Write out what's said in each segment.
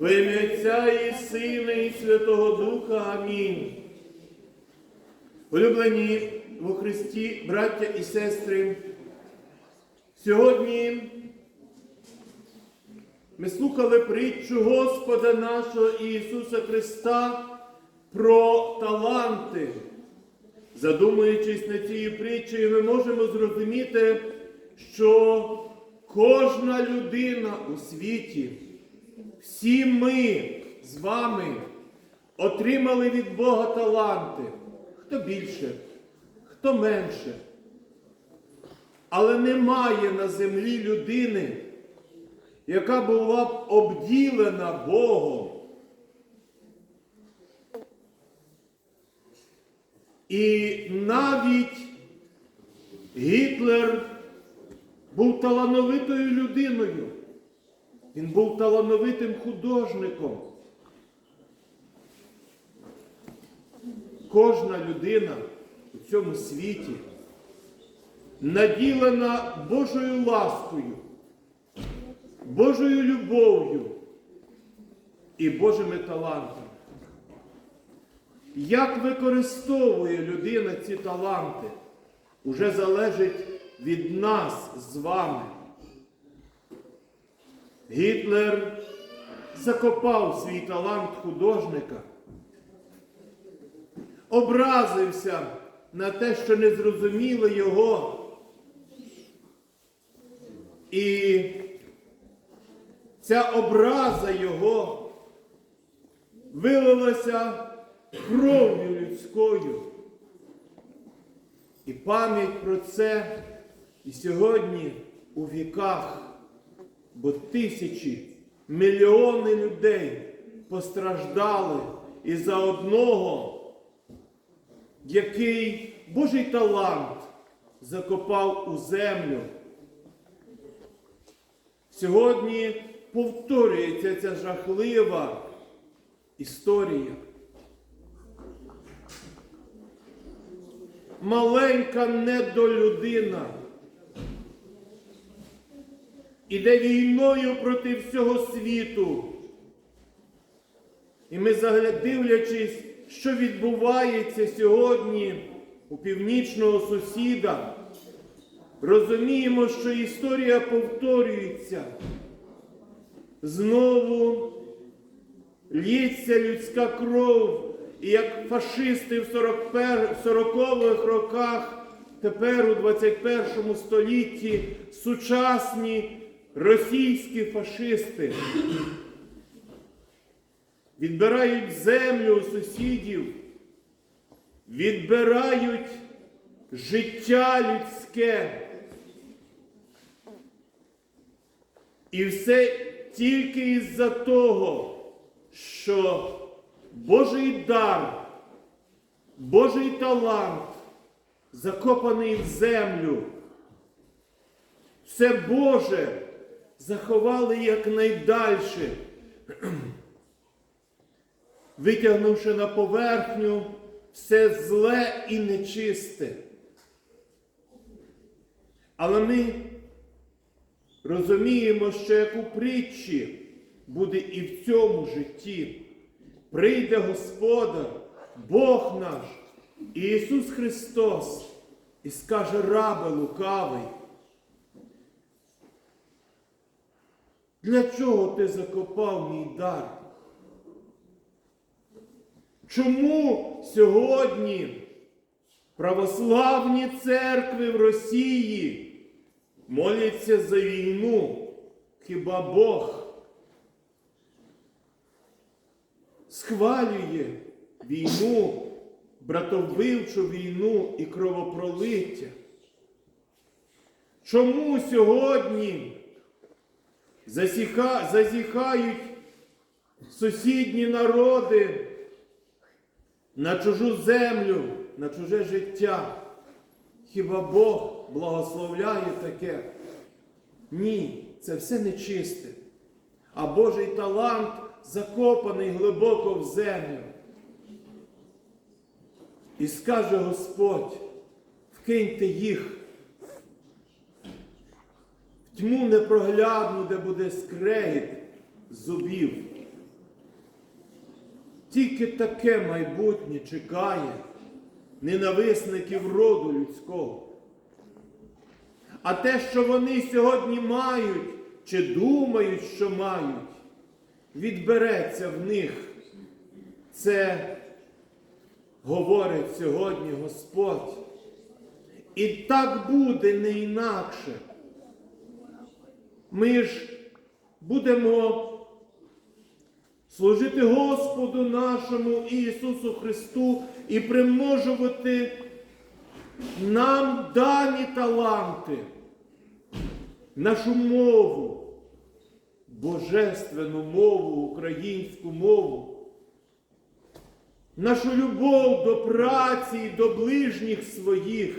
Во ім'я Отця і Сина, і Святого Духа. Амінь. Улюблені во Христі, браття і сестри, сьогодні ми слухали притчу Господа нашого Ісуса Христа про таланти. Задумуючись над цією притчею, ми можемо зрозуміти, що кожна людина у світі, всі ми з вами отримали від Бога таланти. Хто більше, хто менше. Але немає на землі людини, яка була б обділена Богом. І навіть Гітлер був талановитою людиною. Він був талановитим художником. Кожна людина у цьому світі наділена Божою ласкою, Божою любов'ю і Божими талантами. Як використовує людина ці таланти, уже залежить від нас з вами. Гітлер закопав свій талант художника, образився на те, що не зрозуміло його. І ця образа його вилилася кров'ю людською. І пам'ять про це і сьогодні у віках, бо тисячі, мільйони людей постраждали із-за одного, який Божий талант закопав у землю. Сьогодні повторюється ця жахлива історія. маленька недолюдина іде війною проти всього світу. І ми, дивлячись, що відбувається сьогодні у північного сусіда, розуміємо, що історія повторюється. Знову лється людська кров. І як фашисти в 40-х роках, тепер у 21 столітті сучасні російські фашисти відбирають землю у сусідів, відбирають життя людське. І все тільки із-за того, що Божий дар, Божий талант, закопаний в землю. Все Боже заховали якнайдальше, витягнувши на поверхню все зле і нечисте. Але ми розуміємо, що як у притчі буде і в цьому житті. Прийде Господар, Бог наш, Ісус Христос, і скаже рабе лукавий. Для чого ти закопав мій дар? Чому сьогодні православні церкви в Росії моляться за війну? Хіба Бог? схвалює війну, братовбивчу війну і кровопролиття. Чому сьогодні засіха, зазіхають сусідні народи на чужу землю, на чуже життя? Хіба Бог благословляє таке? Ні, це все нечисте. А Божий талант закопаний глибоко в землю. І скаже Господь, вкиньте їх тьму непроглядну, де буде скрегіт зубів. Тільки таке майбутнє чекає ненависників роду людського. А те, що вони сьогодні мають чи думають, що мають, відбереться в них. Це говорить сьогодні Господь. І так буде не інакше. Ми ж будемо служити Господу нашому Ісусу Христу і примножувати нам дані таланти, нашу мову, божественну мову, українську мову, нашу любов до праці і до ближніх своїх,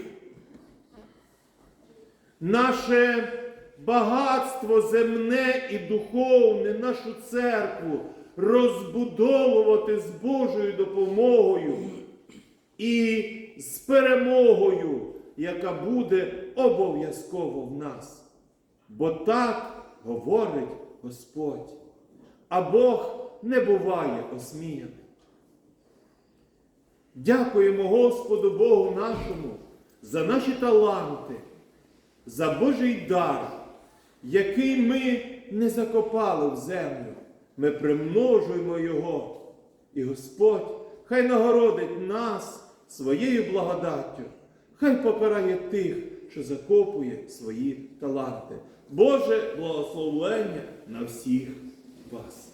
наше багатство земне і духовне, нашу церкву розбудовувати з Божою допомогою і з перемогою, яка буде обов'язково в нас. Бо так говорить Господь, а Бог не буває осміяний. Дякуємо Господу Богу нашому за наші таланти, за Божий дар, який ми не закопали в землю. Ми примножуємо його. І Господь хай нагородить нас своєю благодаттю, хай покарає тих, що закопує свої таланти. Боже благословення на всіх вас.